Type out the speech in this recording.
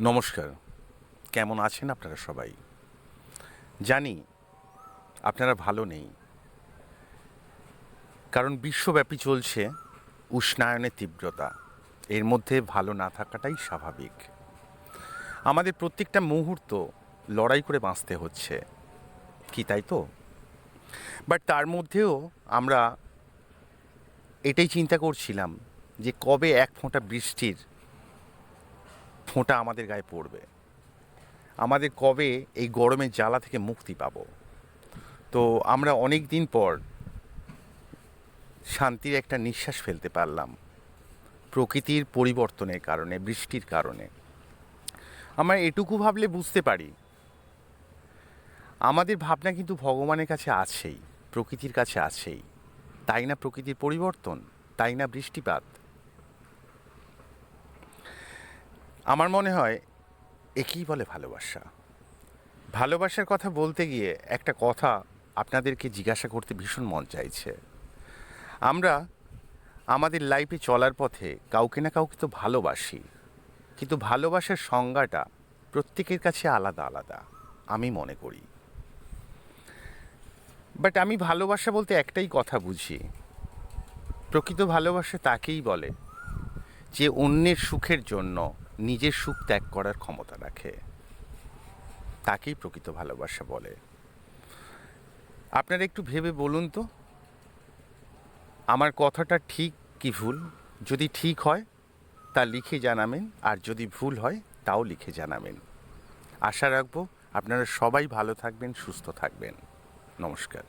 নমস্কার। কেমন আছেন আপনারা সবাই? জানি আপনারা ভালো নেই। কারণ বিশ্বব্যাপী চলছে উষ্ণায়নের তীব্রতা। এর মধ্যে ভালো না থাকাটাই স্বাভাবিক। আমাদের প্রত্যেকটা মুহূর্ত লড়াই করে বাঁচতে হচ্ছে। কি তাই তো? বাট তার মধ্যেও আমরা এটাই চিন্তা করছিলাম যে কবে এক ফোঁটা বৃষ্টির ফোঁটা আমাদের গায়ে পড়বে। আমাদের কবে এই গরমের জ্বালা থেকে মুক্তি পাব? তো আমরা অনেক দিন পর শান্তির একটা নিঃশ্বাস ফেলতে পারলাম, প্রকৃতির পরিবর্তনের কারণে, বৃষ্টির কারণে। আমরা এটুকু ভাবলে বুঝতে পারি, আমাদের ভাবনা কিন্তু ভগবানের কাছে আছেই, প্রকৃতির কাছে আছেই। তাই না প্রকৃতির পরিবর্তন? তাই না বৃষ্টিপাত? আমার মনে হয় একেই বলে ভালোবাসা। ভালোবাসার কথা বলতে গিয়ে একটা কথা আপনাদেরকে জিজ্ঞাসা করতে ভীষণ মন চাইছে। আমরা আমাদের লাইফে চলার পথে কাউকে না কাউকে তো ভালোবাসি, কিন্তু ভালোবাসার সংজ্ঞাটা প্রত্যেকের কাছে আলাদা আলাদা, আমি মনে করি। বাট আমি ভালোবাসা বলতে একটাই কথা বুঝি। প্রকৃত ভালোবাসা তাকেই বলে যে অন্যের সুখের জন্য নিজের সুখ ত্যাগ করার ক্ষমতা রাখে। তাকেই প্রকৃত ভালোবাসা বলে। আপনারা একটু ভেবে বলুন তো, আমার কথাটা ঠিক কি ভুল? যদি ঠিক হয়, তা লিখে জানাবেন, আর যদি ভুল হয়, তাও লিখে জানাবেন। আশা রাখব আপনারা সবাই ভালো থাকবেন, সুস্থ থাকবেন। নমস্কার।